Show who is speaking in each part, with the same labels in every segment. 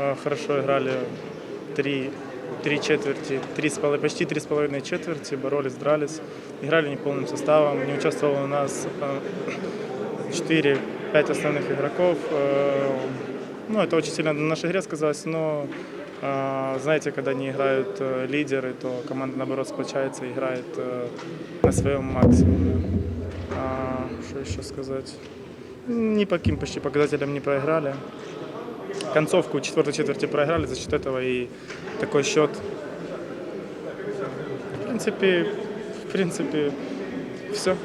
Speaker 1: э, хорошо играли три, три четверти, три с половиной, почти три с половиной четверти, боролись, дрались, играли неполным составом, не участвовало у нас э, 4-5 основных игроков. Э, Ну, это очень сильно на нашей игре сказалось, но э, знаете, когда не играют э, лидеры, то команда наоборот сплочается и играет э, на своем максимуме. А, Что еще сказать? Ни по каким почти показателям не проиграли. Концовку четвертой четверти проиграли, за счет этого и такой счет. В принципе, в принципе, все.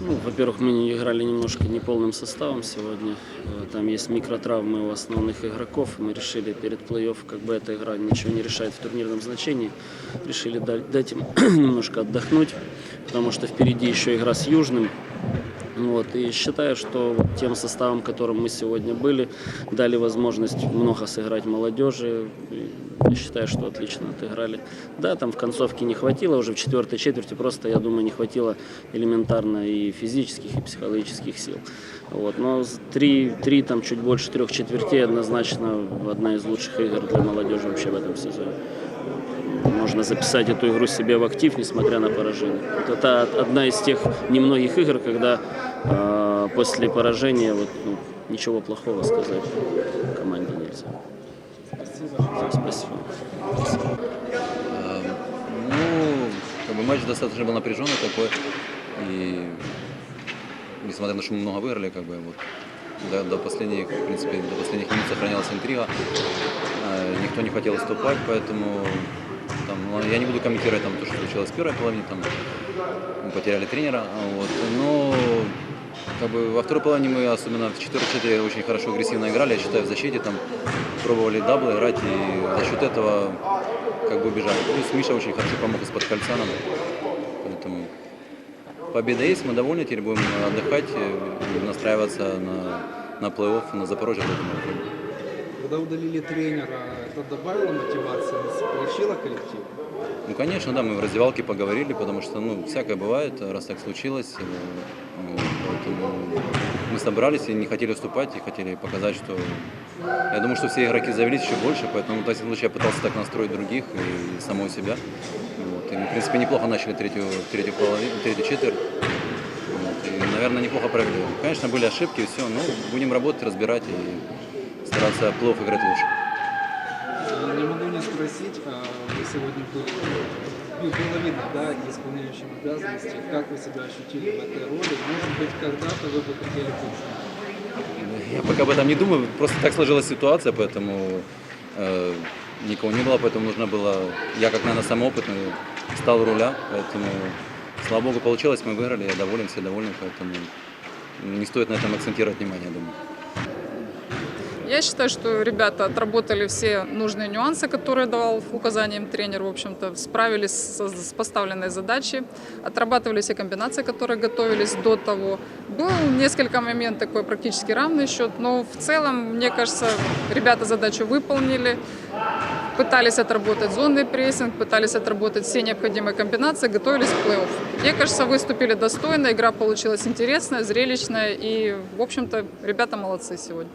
Speaker 2: Ну, во-первых, мы не играли немножко неполным составом сегодня. Э, Там есть микротравмы у основных игроков. Мы решили перед плей-офф, как бы эта игра ничего не решает в турнирном значении, решили да- дать им немножко отдохнуть, потому что впереди еще игра с Южным. Вот, и считаю, что тем составом, которым мы сегодня были, дали возможность много сыграть молодежи. Я считаю, что отлично отыграли. Да, там в концовке не хватило, уже в четвертой четверти просто, я думаю, не хватило элементарно и физических, и психологических сил. Вот. Но три, три, там чуть больше трех четвертей однозначно одна из лучших игр для молодежи вообще в этом сезоне можно записать эту игру себе в актив, несмотря на поражение. Вот это одна из тех немногих игр, когда э, после поражения вот, ну, ничего плохого сказать команде нельзя. Спасибо.
Speaker 3: Эм, Ну, как бы матч достаточно был напряженный такой. И несмотря на то, что мы много выиграли, как бы вот до, до последних, в принципе, до последних минут сохранялась интрига. Э, Никто не хотел уступать, поэтому там, ну, я не буду комментировать там, то, что случилось в первой половине, там мы потеряли тренера. а Вот. Но как бы во второй половине мы, особенно в четвертой очень хорошо агрессивно играли, я считаю, в защите там пробовали даблы играть, и за счет этого как бы убежали. Плюс Миша очень хорошо помог из-под кольца нам. Поэтому победа есть, мы довольны, теперь будем отдыхать настраиваться на, на плей-офф, на Запорожье.
Speaker 4: Когда удалили тренера, это добавило мотивации, сплочило коллектив?
Speaker 3: Конечно, да, мы в раздевалке поговорили, потому что, ну, всякое бывает, раз так случилось. ну, Поэтому мы собрались и не хотели уступать, и хотели показать, что... Я думаю, что все игроки завелись еще больше, поэтому, в этом случае, я пытался так настроить других и самого себя. Вот. И мы, в принципе, неплохо начали третью, третью, половину, третью четверть. Вот. И, наверное, неплохо провели. Конечно, были ошибки, все, но будем работать, разбирать и стараться плов играть лучше.
Speaker 4: Не могу не спросить, а вы сегодня были, ну, было видно, да, исполняющим обязанности, как вы себя ощутили в этой роли? Может быть, когда-то вы бы хотели больше?
Speaker 3: Я пока об этом не думаю, просто так сложилась ситуация, поэтому э, никого не было, поэтому нужно было, я как, наверное, самый опытный, стал руля, поэтому, слава богу, получилось, мы выиграли, я доволен, все довольны, поэтому не стоит на этом акцентировать внимание, думаю.
Speaker 5: Я считаю, что ребята отработали все нужные нюансы, которые давал указанием тренер, в общем-то, справились с поставленной задачей, отрабатывали все комбинации, которые готовились до того. Был несколько моментов такой практически равный счет, но в целом, мне кажется, ребята задачу выполнили, пытались отработать зонный прессинг, пытались отработать все необходимые комбинации, готовились к плей-офф. Мне кажется, выступили достойно, игра получилась интересная, зрелищная и, в общем-то, ребята молодцы сегодня.